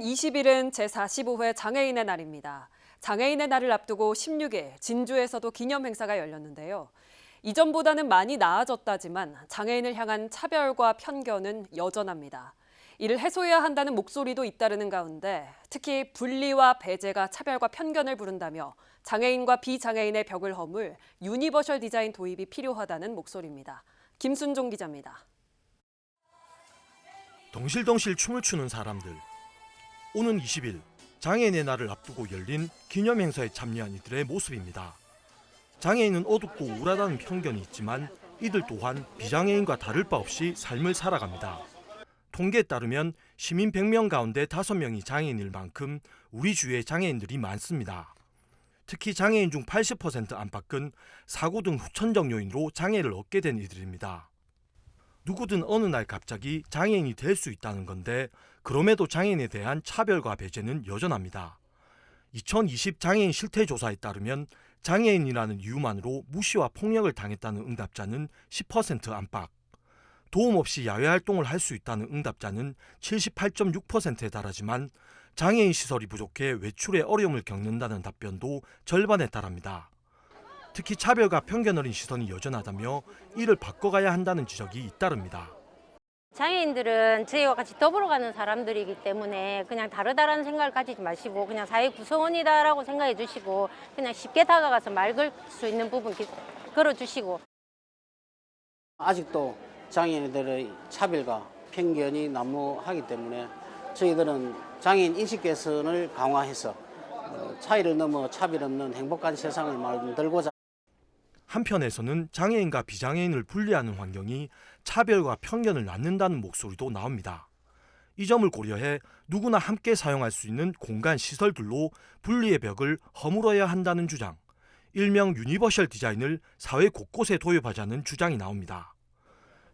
20일은 제45회 장애인의 날입니다. 장애인의 날을 앞두고 16일 진주에서도 기념 행사가 열렸는데요. 이전보다는 많이 나아졌다지만 장애인을 향한 차별과 편견은 여전합니다. 이를 해소해야 한다는 목소리도 잇따르는 가운데 특히 분리와 배제가 차별과 편견을 부른다며 장애인과 비장애인의 벽을 허물 유니버셜 디자인 도입이 필요하다는 목소리입니다. 김순종 기자입니다. 덩실덩실 춤을 추는 사람들. 오는 20일 장애인의 날을 앞두고 열린 기념 행사에 참여한 이들의 모습입니다. 장애인은 어둡고 우울하다는 편견이 있지만 이들 또한 비장애인과 다를 바 없이 삶을 살아갑니다. 통계에 따르면 시민 100명 가운데 5명이 장애인일 만큼 우리 주위에 장애인들이 많습니다. 특히 장애인 중 80% 안팎은 사고 등 후천적 요인으로 장애를 얻게 된 이들입니다. 누구든 어느 날 갑자기 장애인이 될 수 있다는 건데 그럼에도 장애인에 대한 차별과 배제는 여전합니다. 2020 장애인 실태 조사에 따르면 장애인이라는 이유만으로 무시와 폭력을 당했다는 응답자는 10% 안팎, 도움 없이 야외 활동을 할 수 있다는 응답자는 78.6%에 달하지만 장애인 시설이 부족해 외출에 어려움을 겪는다는 답변도 절반에 달합니다. 특히 차별과 편견 어린 시선이 여전하다며 이를 바꿔가야 한다는 지적이 잇따릅니다. 장애인들은 저희와 같이 더불어 가는 사람들이기 때문에 그냥 다르다라는 생각을 가지지 마시고 그냥 사회 구성원이다라고 생각해 주시고 그냥 쉽게 다가가서 말 걸 수 있는 부분 기- 걸어 주시고 아직도 장애인들의 차별과 편견이 난무하기 때문에 저희들은 장애인 인식 개선을 강화해서 어, 차이를 넘어 차별 없는 행복한 세상을 만들고자 한편에서는 장애인과 비장애인을 분리하는 환경이 차별과 편견을 낳는다는 목소리도 나옵니다. 이 점을 고려해 누구나 함께 사용할 수 있는 공간 시설들로 분리의 벽을 허물어야 한다는 주장, 일명 유니버셜 디자인을 사회 곳곳에 도입하자는 주장이 나옵니다.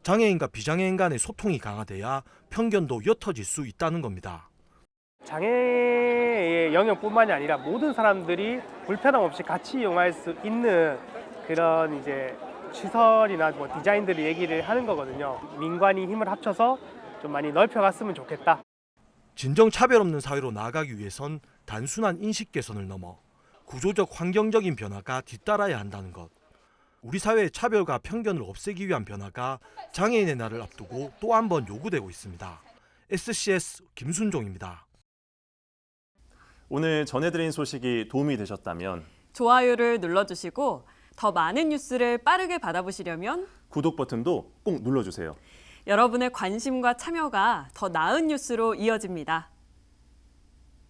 장애인과 비장애인 간의 소통이 강화돼야 편견도 옅어질 수 있다는 겁니다. 장애의 영역뿐만이 아니라 모든 사람들이 불편함 없이 같이 이용할 수 있는 그런 이제 시설이나 뭐 디자인들을 얘기를 하는 거거든요. 민관이 힘을 합쳐서 좀 많이 넓혀갔으면 좋겠다. 진정 차별 없는 사회로 나아가기 위해선 단순한 인식 개선을 넘어 구조적 환경적인 변화가 뒤따라야 한다는 것. 우리 사회의 차별과 편견을 없애기 위한 변화가 장애인의 날을 앞두고 또 한 번 요구되고 있습니다. SCS 김순종입니다. 오늘 전해드린 소식이 도움이 되셨다면 좋아요를 눌러주시고 더 많은 뉴스를 빠르게 받아보시려면 구독 버튼도 꼭 눌러주세요. 여러분의 관심과 참여가 더 나은 뉴스로 이어집니다.